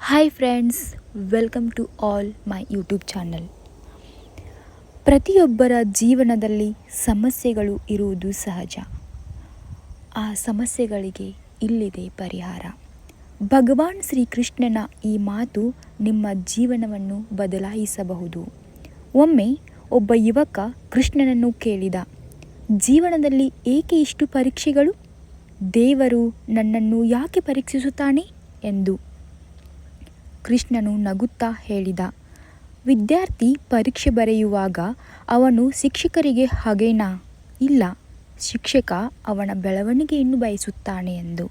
Hi friends welcome to all my YouTube channel ಪ್ರತಿಯೊಬ್ಬರ ಜೀವನದಲ್ಲಿ ಸಮಸ್ಯೆಗಳು ಇರುವುದು ಸಹಜ. ಆ ಸಮಸ್ಯೆಗಳಿಗೆ ಇಲ್ಲಿದೆ ಪರಿಹಾರ. ಭಗವಾನ್ ಶ್ರೀಕೃಷ್ಣನ ಈ ಮಾತು ನಿಮ್ಮ ಜೀವನವನ್ನು ಬದಲಾಯಿಸಬಹುದು. ಒಮ್ಮೆ ಒಬ್ಬ ಯುವಕ ಕೃಷ್ಣನನ್ನು ಕೇಳಿದ, ಜೀವನದಲ್ಲಿ ಏಕೆ ಇಷ್ಟು ಪರೀಕ್ಷೆಗಳು? ದೇವರು ನನ್ನನ್ನು ಯಾಕೆ ಪರೀಕ್ಷಿಸುತ್ತಾನೆ? ಎಂದು. ಕೃಷ್ಣನು ನಗುತ್ತಾ ಹೇಳಿದ, ವಿದ್ಯಾರ್ಥಿ ಪರೀಕ್ಷೆ ಬರೆಯುವಾಗ ಅವನು ಶಿಕ್ಷಕರಿಗೆ ಹಾಗೇನಾ? ಇಲ್ಲ, ಶಿಕ್ಷಕ ಅವನ ಬೆಳವಣಿಗೆಯನ್ನು ಬಯಸುತ್ತಾನೆ ಎಂದು.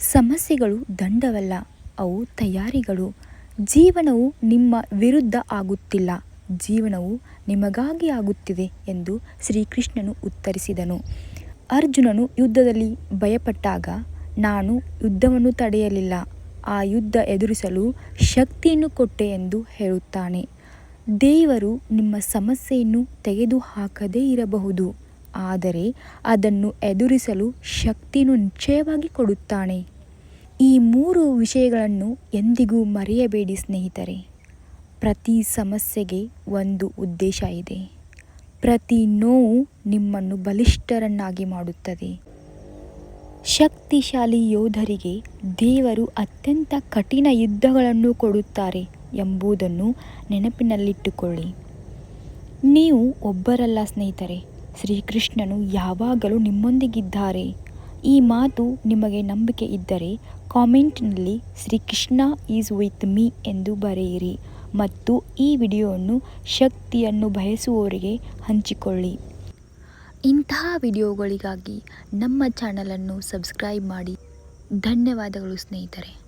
ಸಮಸ್ಯೆಗಳು ದಂಡವಲ್ಲ, ಅವು ತಯಾರಿಗಳು. ಜೀವನವು ನಿಮ್ಮ ವಿರುದ್ಧ ಆಗುತ್ತಿಲ್ಲ, ಜೀವನವು ನಿಮಗಾಗಿ ಆಗುತ್ತಿದೆ ಎಂದು ಶ್ರೀಕೃಷ್ಣನು ಉತ್ತರಿಸಿದನು. ಅರ್ಜುನನು ಯುದ್ಧದಲ್ಲಿ ಭಯಪಟ್ಟಾಗ, ನಾನು ಯುದ್ಧವನ್ನು ತಡೆಯಲಿಲ್ಲ ಆ ಯುದ್ಧ ಎದುರಿಸಲು ಶಕ್ತಿಯನ್ನು ಕೊಟ್ಟೆ ಎಂದು ಹೇಳುತ್ತಾನೆ. ದೇವರು ನಿಮ್ಮ ಸಮಸ್ಯೆಯನ್ನು ತೆಗೆದುಹಾಕದೇ ಇರಬಹುದು, ಆದರೆ ಅದನ್ನು ಎದುರಿಸಲು ಶಕ್ತಿಯನ್ನು ನಿಶ್ಚಯವಾಗಿ ಕೊಡುತ್ತಾನೆ. ಈ ಮೂರು ವಿಷಯಗಳನ್ನು ಎಂದಿಗೂ ಮರೆಯಬೇಡಿ ಸ್ನೇಹಿತರೆ. ಪ್ರತಿ ಸಮಸ್ಯೆಗೆ ಒಂದು ಉದ್ದೇಶ ಇದೆ. ಪ್ರತಿ ನೋವು ನಿಮ್ಮನ್ನು ಬಲಿಷ್ಠರನ್ನಾಗಿ ಮಾಡುತ್ತದೆ. ಶಕ್ತಿಶಾಲಿ ಯೋಧರಿಗೆ ದೇವರು ಅತ್ಯಂತ ಕಠಿಣ ಯುದ್ಧಗಳನ್ನು ಕೊಡುತ್ತಾರೆ ಎಂಬುದನ್ನು ನೆನಪಿನಲ್ಲಿಟ್ಟುಕೊಳ್ಳಿ. ನೀವು ಒಬ್ಬರಲ್ಲ ಸ್ನೇಹಿತರೆ, ಶ್ರೀಕೃಷ್ಣನು ಯಾವಾಗಲೂ ನಿಮ್ಮೊಂದಿಗಿದ್ದಾರೆ. ಈ ಮಾತು ನಿಮಗೆ ನಂಬಿಕೆ ಇದ್ದರೆ ಕಾಮೆಂಟ್ನಲ್ಲಿ ಶ್ರೀಕೃಷ್ಣ ಈಸ್ ವಿತ್ ಮೀ ಎಂದು ಬರೆಯಿರಿ ಮತ್ತು ಈ ವಿಡಿಯೋವನ್ನು ಶಕ್ತಿಯನ್ನು ಬಯಸುವವರಿಗೆ ಹಂಚಿಕೊಳ್ಳಿ. ಇಂತಹ ವಿಡಿಯೋಗಳಿಗಾಗಿ ನಮ್ಮ ಚಾನಲನ್ನು ಸಬ್ಸ್ಕ್ರೈಬ್ ಮಾಡಿ ಧನ್ಯವಾದಗಳು ಸ್ನೇಹಿತರೆ.